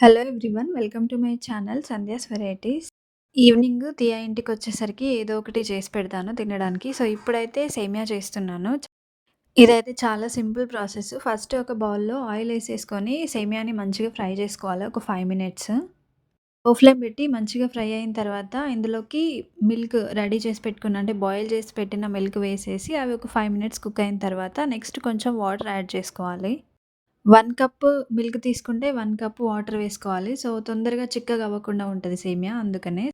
Hello everyone. Welcome to my channel Sandhya's varieties. Evening Tiya ఇంటికొచ్చేసరికి ఏదో ఒకటి చేసి పెడతాను తినడానికి. సో, ఇప్పుడైతే సేమియా చేస్తున్నాను. ఇదైతే చాలా సింపుల్ ప్రాసెస్. ఫస్ట్ ఒక బౌల్‌లో ఆయిల్ వేసేసుకొని సేమియాని మంచిగా ఫ్రై చేసుకోవాలి ఒక ఫైవ్ మినిట్స్. ఓ ఫ్లేమ్ పెట్టి మంచిగా ఫ్రై అయిన తర్వాత ఇందులోకి మిల్క్ రెడీ చేసి పెట్టుకున్న అంటే బాయిల్ చేసి పెట్టిన మిల్క్ వేసేసి అవి ఒక ఫైవ్ మినిట్స్ కుక్ అయిన తర్వాత నెక్స్ట్ కొంచెం వాటర్ యాడ్ చేసుకోవాలి. 1 కప్ మిల్క్ తీసుకుంటే 1 కప్ వాటర్ వేసుకోవాలి. సో, తొందరగా చిక్కగా అవ్వకుండా ఉంటది సేమియా అందుకనే.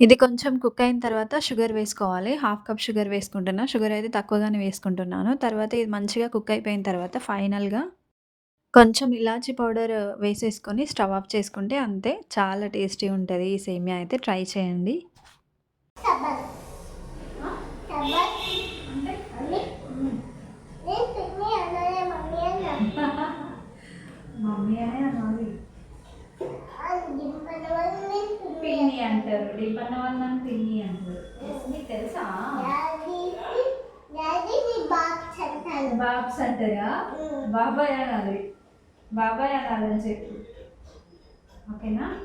ఇది కొంచెం కుక్ అయిన తర్వాత షుగర్ వేసుకోవాలి. హాఫ్ కప్ షుగర్ వేసుకుంటున్నా. షుగర్ అయితే తక్కువగానే వేసుకుంటున్నాను. తర్వాత ఇది మంచిగా కుక్ అయిపోయిన తర్వాత ఫైనల్‌గా కొంచెం ఇలాచీ పౌడర్ వేసేసుకొని స్టవ్ ఆఫ్ చేసుకుంటే అంతే. చాలా టేస్టీ ఉంటది ఈ సేమియా అయితే ట్రై చేయండి. టబల్. ఆ? టబల్. అంటే మమ్మీ. నేను పిన్ని అనలే మమ్మీ అన్నా. మమ్మీ అనే అనాలి. అది దింపన వల్ల నేను పిన్ని పిన్ని వాళ్ళని పిన్ని అంటారు. నీకు తెలుసా? బాబ్స్ అంటారా? ఉమ్. బాబాయ్ అనాలి. బాబాయ్ అనాలని చెప్పు. ఓకేనా?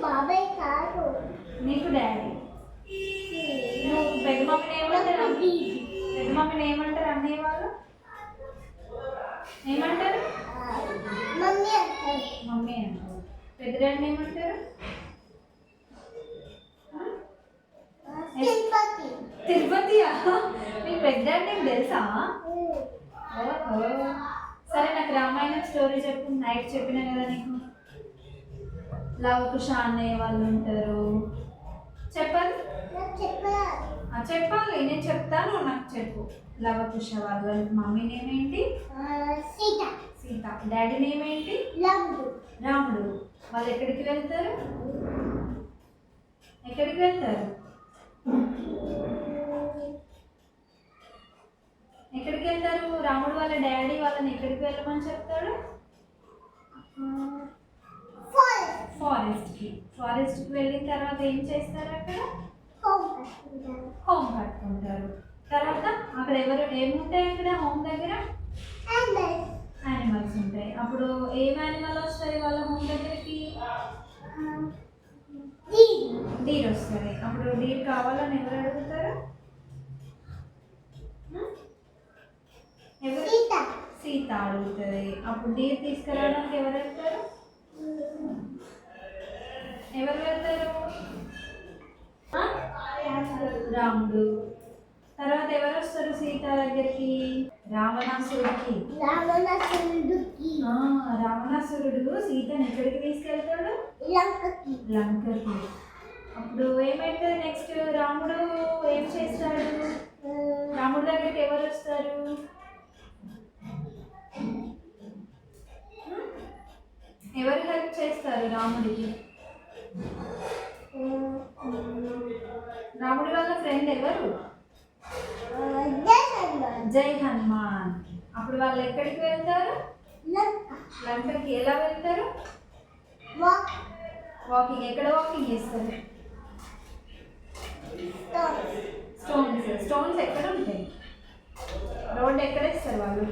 బాబాయ్ కాదు. నీకు డాడీ. నువ్వు పెద్ద మమ్మీని ఏమంటారు? పెద్ద మమ్మీని ఏమంటారు అన్నయ్య వాళ్ళు? ఏమంటారు? ఆ, మమ్మీ అంటారు. మమ్మీ అంటారు. పెద్ద డాడీని ఏమంటారు? ఆ, తిరుపతి. తిరుపతియా? నీకు పెద్ద నీకు తెలుసా? సరే నాకు రామాయణం స్టోరీ చెప్పు. నైట్ చెప్పినా కదా నీకు? లవకుశ అన్నయ్య వాళ్ళు ఉంటారు. చెప్పాలి? చెప్పాలి. నేను చెప్తాను నాకు చెప్పు. లవకుశ వాళ్ళ మమ్మీ నేమ్ ఏంటి? సీత. సీత. డాడీ నేమ్ ఏంటి? లవ్వు. రాముడు. వాళ్ళు ఎక్కడికి వెళ్తారు? ఎక్కడికి వెళ్తారు? ఎక్కడికి వెళ్తారు రాముడు వాళ్ళ డాడీ వాళ్ళని ఎక్కడికి వెళ్ళమని చెప్తాడు ఫారెస్ట్. ఫారెస్ట్కి ఫారెస్ట్కి వెళ్ళిన తర్వాత ఏం చేస్తారు అక్కడ హోమ్ కట్టుకుంటారు. తర్వాత అక్కడ ఎవరు ఏముంటాయి అక్కడ హోమ్ దగ్గర యానిమల్స్ ఉంటాయి అప్పుడు ఏం యానిమల్ వస్తుంది వాళ్ళ హోమ్ దగ్గరికి. డీర్ వస్తుంది. అప్పుడు డీర్ కావాలని ఎవరు అడుగుతారు? ఎవరు? సీత. అడుగుతుంది. అప్పుడు డీర్ తీసుకురావడానికి ఎవరు వెళ్తారు? ఎవరు వెళ్తారు? రాముడు. తర్వాత ఎవరు వస్తారు సీత దగ్గరికి? రావణాసురుడికి. రావణాసురుడికి. రావణాసురుడు సీతను ఎక్కడికి తీసుకెళ్తాడు? లంకకి. లంకకి. అప్పుడు ఏమైతుంది నెక్స్ట్ రాముడు ఏం చేస్తాడు? రాముడి దగ్గరికి ఎవరు వస్తారు? ఎవరు హెల్ప్ చేస్తారు రాముడికి? రాముడి వాళ్ళ ఫ్రెండ్ ఎవరు? జై హనుమాన్. అప్పుడు వాళ్ళు ఎక్కడికి వెళ్తారు? లంకకి. ఎలా వెళ్తారు? వాకింగ్ ఎక్కడ వాకింగ్ చేస్తారు? స్టోన్స్ స్టోన్స్ ఎక్కడ ఉంటాయి? రోడ్ ఎక్కడ ఇస్తారు వాళ్ళు?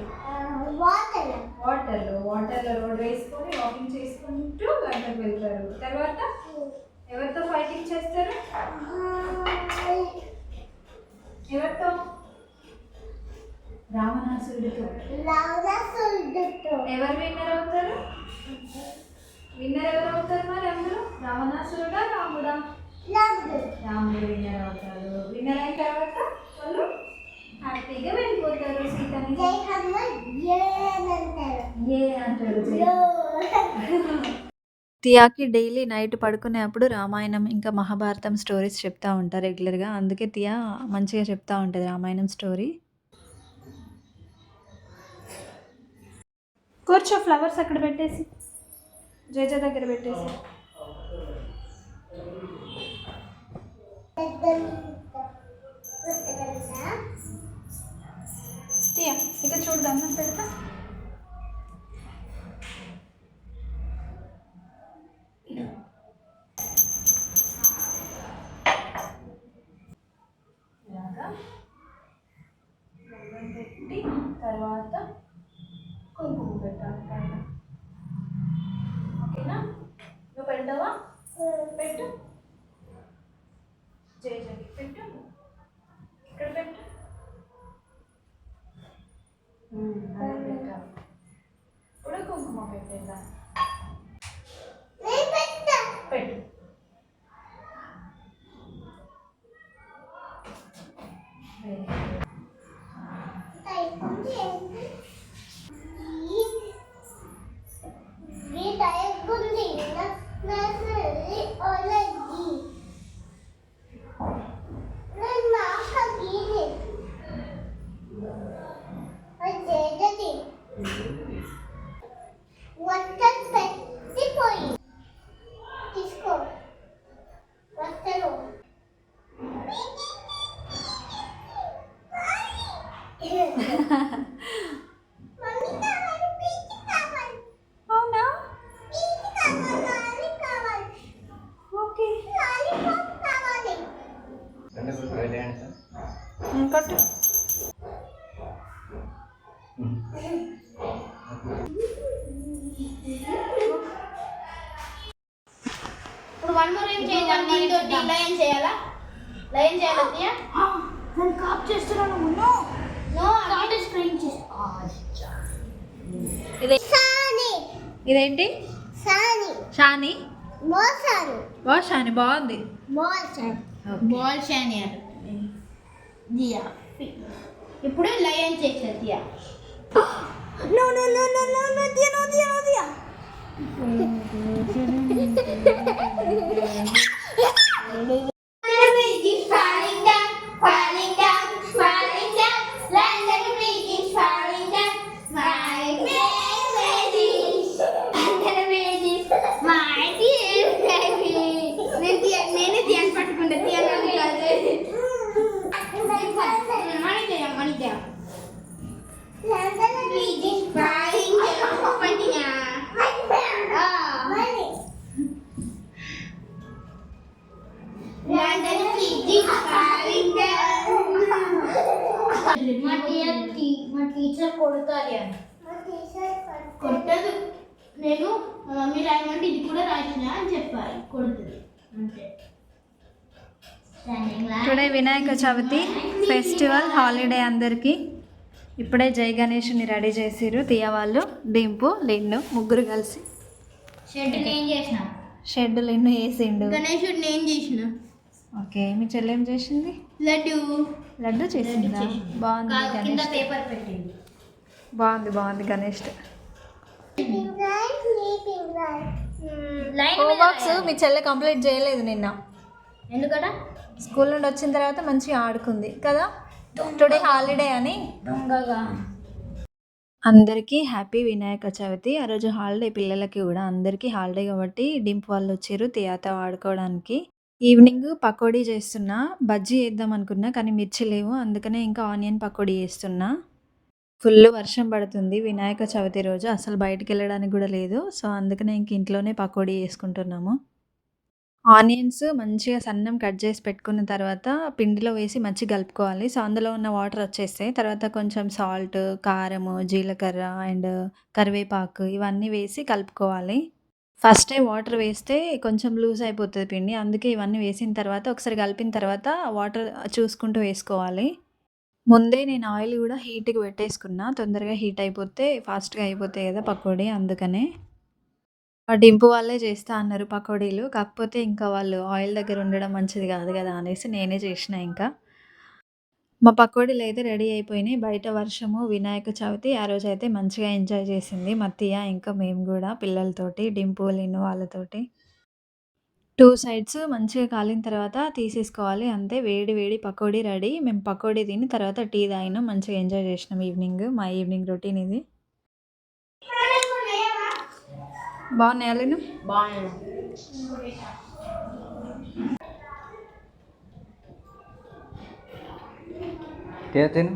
వాటర్ వాటర్లో వాటర్లో రోడ్ వేసుకొని వాకింగ్ చేసుకుంటూ గంటకు వెళ్తారు. తర్వాత ఎవరితో ఫైటింగ్ చేస్తారు? ఎవరితో? రావణాసురుడితో. రావణాసురుడితో ఎవరు విన్నర్ అవుతారు? విన్నర్ ఎవరు అవుతారు మరి అందరూ? రావణాసురుడా రాముడా? రాముడు విన్నర్ అవుతారు విన్నర్ అయిన తర్వాత వాళ్ళు హ్యాపీగా వెళ్ళిపోతారు సీతని ఏ అంటారు తియాకి డైలీ నైట్ పడుకునేప్పుడు రామాయణం ఇంకా మహాభారతం స్టోరీస్ చెప్తా ఉంటారు రెగ్యులర్గా. అందుకే తియా మంచిగా చెప్తా ఉంటుంది రామాయణం స్టోరీ. కూర్చో ఫ్లవర్స్ అక్కడ పెట్టేసి. జేజ దగ్గర పెట్టేసి పుస్తకం తియా ఇక చూడు పెడతా Linda. అవునా? ఓకే. ఇంకోటి ఇప్పుడు వన్ మోర్ ఏం చేయాలి దీంతో లైన్ చేయాలా? లైన్ చేయాలి కాప్ చేస్తున్నాను ఇదేంటి? సాని. షాని? వా షాని బాగుంది. బాల్ దియా ఇప్పుడు లయన్ చేసేది Diya no no no no no no Diya no Diya no Diya మా టీచర్ మా టీచర్ కొడతారు కొట్టదు. నేను మా మమ్మీ రాయమంటే ఇది కూడా రాసిన అని చెప్పాలి. కొడుతుంది. అంతే. Today Vinayaka Chavithi festival holiday అందరికీ. ఇప్పుడే జై గణేష్ని రెడీ చేసిర్రు. తీయ వాళ్ళు డింపు లిన్ను ముగ్గురు కలిసి. షెడ్ నేను చేసిన షెడ్ లిన్ను వేసిండు. గణేశుడు నేను చేసిన ఓకే మీ చెల్లి ఏం చేసింది? లడ్డు. లడ్డు చేసిందా? బాగుంది కాదు, పేపర్ పెట్టింది. బాగుంది బాగుంది గణేష్. హోంవర్క్స్ మీ చెల్లె కంప్లీట్ చేయలేదు నిన్న. ఎందుకట? స్కూల్ నుండి వచ్చిన తర్వాత మంచిగా ఆడుకుంది కదా? టుడే హాలిడే అని. దొంగగా. అందరికీ హ్యాపీ వినాయక చవితి. ఆ రోజు హాలిడే పిల్లలకి కూడా అందరికీ హాలిడే కాబట్టి డింపు వాళ్ళు వచ్చారు తియాత ఆడుకోవడానికి. ఈవినింగ్ పకోడీ చేస్తున్నా బజ్జీ వేద్దాం అనుకున్నా కానీ మిర్చి లేవు. అందుకనే ఇంకా ఆనియన్ పకోడీ చేస్తున్నా. ఫుల్ వర్షం పడుతుంది. వినాయక చవితి రోజు అసలు బయటికి వెళ్ళడానికి కూడా లేదు. సో అందుకనే ఇంక ఇంట్లోనే పకోడీ చేసుకుంటున్నాము. ఆనియన్స్ మంచిగా సన్నం కట్ చేసి పెట్టుకున్న తర్వాత పిండిలో వేసి మంచిగా కలుపుకోవాలి. సో అందులో ఉన్న వాటర్ వచ్చేస్తాయి. తర్వాత కొంచెం సాల్ట్ కారము జీలకర్ర అండ్ కరివేపాకు ఇవన్నీ వేసి కలుపుకోవాలి. ఫస్టే వాటర్ వేస్తే కొంచెం లూజ్ అయిపోతుంది పిండి. అందుకే ఇవన్నీ వేసిన తర్వాత ఒకసారి కలిపిన తర్వాత వాటర్ చూసుకుంటూ వేసుకోవాలి. ముందే నేను ఆయిల్ కూడా హీట్కి పెట్టేసుకున్నా. తొందరగా హీట్ అయిపోతే ఫాస్ట్గా అయిపోతాయి కదా పకోడీ అందుకనే. ఆ డింపు వాళ్ళే చేస్తా అన్నారు పకోడీలు. కాకపోతే ఇంకా వాళ్ళు ఆయిల్ దగ్గర ఉండడం మంచిది కాదు కదా అనేసి నేనే చేసిన ఇంకా. మా పకోడీలు అయితే రెడీ అయిపోయినాయి. బయట వర్షము వినాయక చవితి ఆ రోజు అయితే మంచిగా ఎంజాయ్ చేసింది మా అత్తయ్య ఇంకా మేము కూడా పిల్లలతోటి డింపు లిన్ను వాళ్ళతోటి. టూ సైడ్స్ మంచిగా కాలిన తర్వాత తీసేసుకోవాలి. అంతే వేడి వేడి పకోడీ రెడీ. మేము పకోడీ తిని తర్వాత టీ తాగినాం. మంచిగా ఎంజాయ్ చేసినాం ఈవినింగ్ మా ఈవినింగ్ రొటీన్ ఇది. బాగున్నాయా లిన్ను బాగుంది తిన